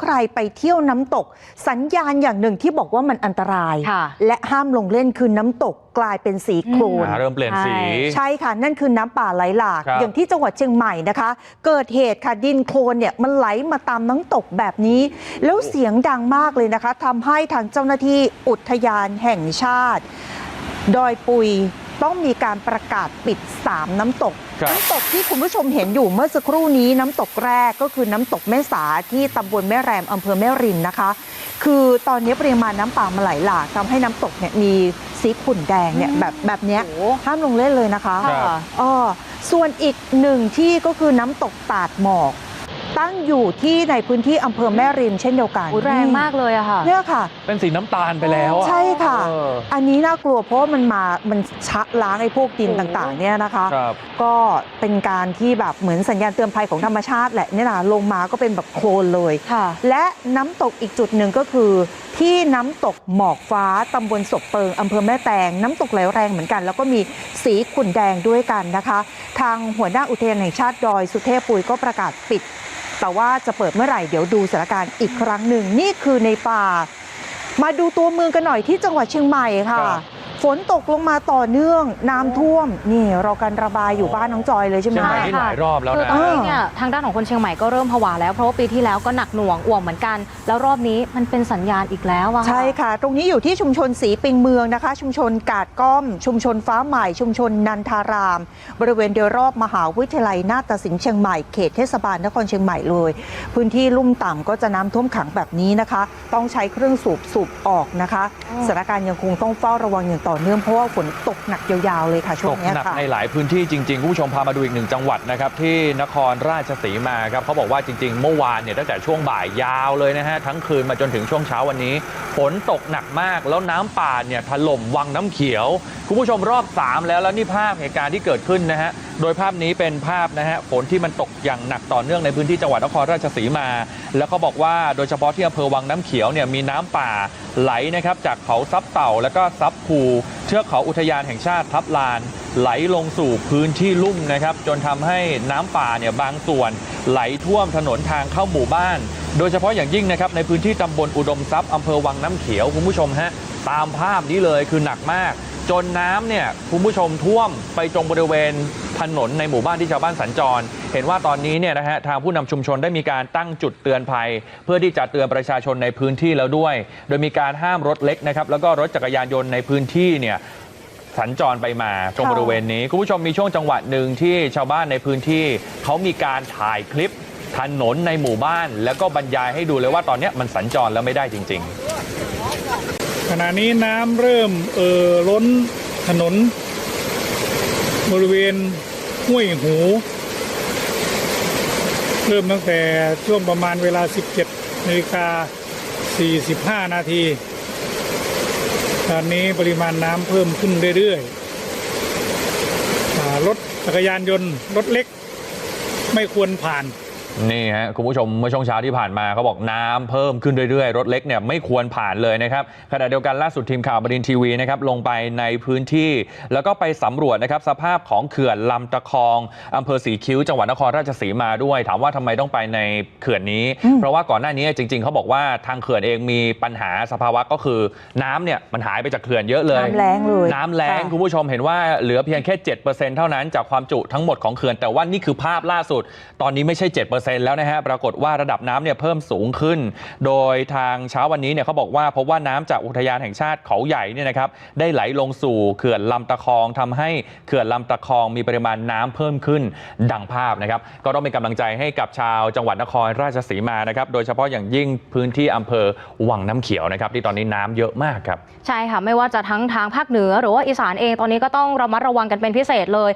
ใครไปเที่ยวน้ำตก สัญญาณอย่างหนึ่งที่บอกว่ามันอันตรายค่ะและห้ามลงเล่นคือน้ำตกกลายเป็นสีโคลนอ่าเริ่มเปลี่ยนสีใช่ใช่ค่ะ นั่นคือน้ำป่าไหลหลากครับอย่างที่จังหวัดเชียงใหม่นะคะ เกิดเหตุค่ะดินโคลนเนี่ยมันไหลมาตามน้ำตกแบบนี้ แล้วเสียงดังมากเลยนะคะทำให้ทางเจ้าหน้าที่อุทยานแห่งชาติ ดอยปุย ต้องมีการประกาศปิด 3 น้ำตกครับน้ำตกที่คุณผู้ชมเห็นอยู่เมื่อสักครู่นี้น้ำตกแรกก็คือน้ำตกแม่สาที่ตำบลแม่แรมอำเภอแม่ริมนะคะ คือตอนนี้ปริมาณน้ำป่ามันไหลหลากทำให้น้ำตกเนี่ยมีสีขุ่นแดงเนี่ยแบบแบบเนี้ยโอ้ห้ามลงเล่นเลยนะคะครับค่ะอ๋อส่วนอีกหนึ่งที่ก็คือน้ำตกตาดหมอก ตั้งอยู่ที่ในพื้นที่อำเภอแม่ริมเช่นเดียวกันอุ๊ยแรงมากเลยอะค่ะเนี่ยค่ะ เป็นสีน้ำตาลไปแล้วอะใช่ค่ะเอออันนี้น่ากลัวเพราะว่ามันมามันชะล้างไอ้พวกดินโอ้ต่างๆเนี่ยนะคะครับก็เป็นการที่แบบเหมือนสัญญาณเตือนภัยของธรรมชาติแหละเนี่ยนะลงมาก็เป็นแบบโคลนเลยค่ะและน้ำตกอีกจุดหนึ่งก็คือ ที่น้ำตกหมอกฟ้าตำบลศพเปิงอำเภอแม่แตงน้ำตกไหลแรงเหมือนกัน แล้วก็มีสีขุ่นแดงด้วยกันนะคะ ทางหัวหน้าอุทยานแห่งชาติดอยสุเทพปุยก็ประกาศปิดแต่ว่าจะเปิดเมื่อไหร่เดี๋ยวดูสถานการณ์อีกครั้งหนึ่งนี่คือในป่า มาดูตัวเมืองกันหน่อยที่จังหวัดเชียงใหม่ค่ะ ฝนตกลงมาต่อเนื่องน้ำท่วม นี่รอการระบายอยู่บ้านน้องจอยเลยใช่ไหม เชียงใหม่คะนี่หลายรอบแล้วคือนะ ตอนนี้เนี่ยทางด้านของคนเชียงใหม่ก็เริ่มผวาแล้ว เพราะว่าปีที่แล้วก็หนักหน่วงอ่วมเหมือนกัน แล้วรอบนี้มันเป็นสัญญาณอีกแล้วอะใช่ค่ะ ตรงนี้อยู่ที่ชุมชนสีปิงเมืองนะคะ ชุมชนกาดก้อม ชุมชนฟ้าใหม่ ชุมชนนันทาราม บริเวณโดยรอบมหาวิทยาลัยนาฏศิลป์เชียงใหม่เขตเทศบาลนครเชียงใหม่เลย พื้นที่ลุ่มต่ำก็จะน้ำท่วมขังแบบนี้นะคะ ต้องใช้เครื่องสูบสูบออกนะคะอ๋อสถานการณ์ยังคงต้องเฝ้าระวังอย่างต่อเนื่องเพราะว่าฝนตกหนักยาวๆเลยค่ะช่ตวงกเนี้ยหนักค่ะในหลายพื้นที่จริงๆคุณผู้ชมพามาดูอีกหนึ่งจังหวัดนะครับที่นครราชสีมาครับเขาบอกว่าจริง ๆ เมื่อวานเนี่ยตั้งแต่ช่วงบ่ายยาวเลยนะฮะทั้งคืนมาจนถึงช่วงเช้าวันนี้ ฝนตกหนักมากแล้วน้ำป่าเนี่ยถล่มวังน้ำเขียวคุณผู้ชมรอบ 3 แล้วแล้วนี่ภาพเหตุการณ์ที่เกิดขึ้นนะฮะ โดยภาพนี้เป็นภาพนะฮะฝนที่มันตกอย่างหนักต่อเนื่องในพื้นที่จังหวัดนครราชสีมา แล้วเขาบอกว่าโดยเฉพาะที่อำเภอวังน้ำเขียวเนี่ยมีน้ำป่าไหลนะครับจากเขาซับเต่าแล้วก็ซับภูเชือกเขาอุทยานแห่งชาติทับลาน ไหลลงสู่พื้นที่ลุ่มนะครับจนทำให้น้ำป่าเนี่ยบางส่วน ไหลท่วมถนนทางเข้าหมู่บ้าน โดยเฉพาะอย่างยิ่งนะครับในพื้นที่ตำบลอุดมทรัพย์อำเภอวังน้ำเขียวคุณผู้ชมฮะตามภาพนี้เลยคือหนักมาก จนน้ำเนี่ยคุณผู้ชมท่วมไปตรงบริเวณถนนในหมู่บ้านที่ชาวบ้านสัญจร เห็นว่าตอนนี้เนี่ยนะฮะทางผู้นำชุมชนได้มีการตั้งจุดเตือนภัย เพื่อที่จะเตือนประชาชนในพื้นที่แล้วด้วย โดยมีการห้ามรถเล็กนะครับแล้วก็รถจักรยานยนต์ในพื้นที่เนี่ยสัญจรไปมาตรงค่ะบริเวณนี้คุณผู้ชมมีช่วงจังหวะหนึ่งที่ชาวบ้านในพื้นที่เขามีการถ่ายคลิปถนนในหมู่บ้าน แล้วก็บรรยายให้ดูเลยว่าตอนเนี้ยมันสัญจรแล้วไม่ได้จริง ๆ ขณะนี้น้ำเริ่มเอ่อล้นถนน บริเวณห้วยหู เริ่มตั้งแต่ช่วงประมาณเวลา 17นาฬิกา45 นาที ตอนนี้ปริมาณน้ำเพิ่มขึ้นเรื่อยๆรถจักรยานยนต์ รถเล็กไม่ควรผ่าน นี่ฮะคุณผู้ชมเมื่อช่วงเช้าที่ผ่านมาเขาบอกน้ำเพิ่มขึ้นเรื่อยๆ รถเล็กเนี่ยไม่ควรผ่านเลยนะครับขณะเดียวกันล่าสุดทีมข่าวบดินทร์ทีวีนะครับลงไปในพื้นที่ แล้วก็ไปสำรวจนะครับสภาพของเขื่อนลำตะคองอำเภอสีคิ้วจังหวัดนครราชสีมาด้วย ถามว่าทำไมต้องไปในเขื่อนนี้อืมเพราะว่าก่อนหน้านี้จริง ๆเขาบอกว่าทางเขื่อนเองมีปัญหาสภาวะก็คือน้ำเนี่ยมันหายไปจากเขื่อนเยอะเลย น้ำแรงเลยน้ำแรงค่ะคุณผู้ชมเห็นว่าเหลือเพียงแค่7%เท่านั้นจากความจุทั้งหมดของเขื่อนแต่ว่านี่คือภาพล่าสุด ตอนนี้ไม่ใช่7%แล้วนะฮะปรากฏว่าระดับน้ำเนี่ยเพิ่มสูงขึ้น โดยทางเช้าวันนี้เนี่ยเขาบอกว่าพบว่าน้ำจากอุทยานแห่งชาติเขาใหญ่เนี่ยนะครับได้ไหลลงสู่เขื่อนลำตะคองทำให้เขื่อนลำตะคองมีปริมาณน้ำเพิ่มขึ้นดังภาพนะครับก็ต้องเป็นกำลังใจให้กับชาวจังหวัดนครราชสีมานะครับโดยเฉพาะอย่างยิ่งพื้นที่อำเภอวังน้ำเขียวนะครับที่ตอนนี้น้ำเยอะมากครับใช่ค่ะไม่ว่าจะทั้งทางภาคเหนือ หรือว่าอีสานเองตอนนี้ก็ต้องระมัดระวังกันเป็นพิเศษเลย